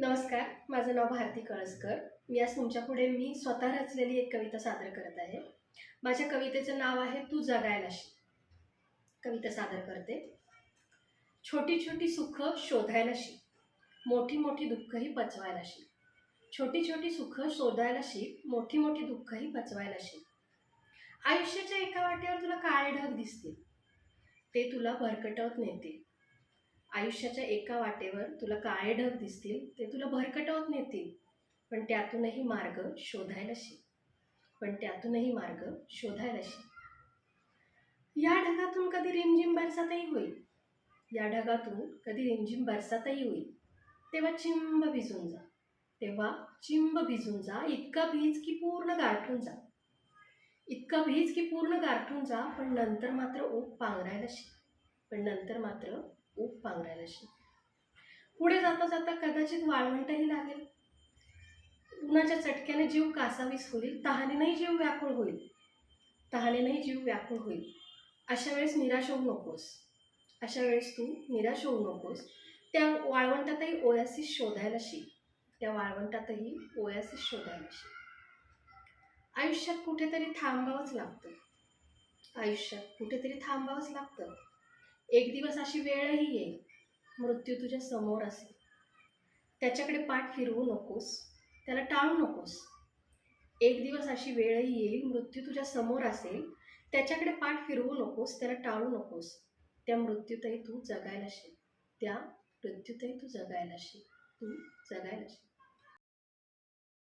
नमस्कार माझं नाव भारती कळसकर. मी आज तुमच्यापुढे मी स्वतः रचलेली एक कविता सादर करत आहे. माझ्या कवितेचं नाव आहे तू जगायला शिक. कविता सादर करते. छोटी छोटी सुख शोधायला शिक. मोठी मोठी दुःखही पचवायला शिक. छोटी छोटी सुख शोधायला शिक. मोठी मोठी दुःखही पचवायला शिक. आयुष्याच्या एका वाटेवर तुला काळे ढग दिसतील. ते तुला भरकटवत नेतील. आयुष्याच्या एका वाटेवर तुला काळे ढग दिसतील ते तुला भरकटवत नेतील. पण त्यातूनही मार्ग शोधायला शिक. पण त्यातूनही मार्ग शोधायला शिक. या ढगातून कधी रिमझिम बरसातही होईल. या ढगातून कधी रिमझिम बरसातही होईल. तेव्हा चिंब भिजून जा. तेव्हा चिंब भिजून जा. इतका भीज की पूर्ण गारठून जा. इतका भीज की पूर्ण गारठून जा पण नंतर मात्र ऊप पांघरायला शिक. पण नंतर मात्र ऊप पांघरायला पुढे जाता जाता कदाचित वाळवंटही लागेल. उन्हाच्या चटक्याने जीव कासावीस होईल. तहानेनंही जीव व्याकुळ होईल. तहानेनंही जीव व्याकुळ होईल. अशा वेळेस निराश होऊ नकोस. अशा वेळेस तू निराश होऊ नकोस. त्या वाळवंटातही ओयासीस शोधायला शिक. त्या वाळवंटातही ओयासीस शोधायला शिक. आयुष्यात कुठेतरी थांबावंच लागतं. आयुष्यात कुठेतरी थांबावंच लागतं. एक दिवस अशी वेळही येईल. मृत्यू तुझ्या समोर असेल. त्याच्याकडे पाठ फिरवू नकोस. त्याला टाळू नकोस. एक दिवस अशी वेळही येईल मृत्यू तुझ्या समोर असेल. त्याच्याकडे पाठ फिरवू नकोस त्याला टाळू नकोस. त्या मृत्यूतही तू जगायला शिक. त्या मृत्यूतही तू जगायला शिक. तू जगायला शिक.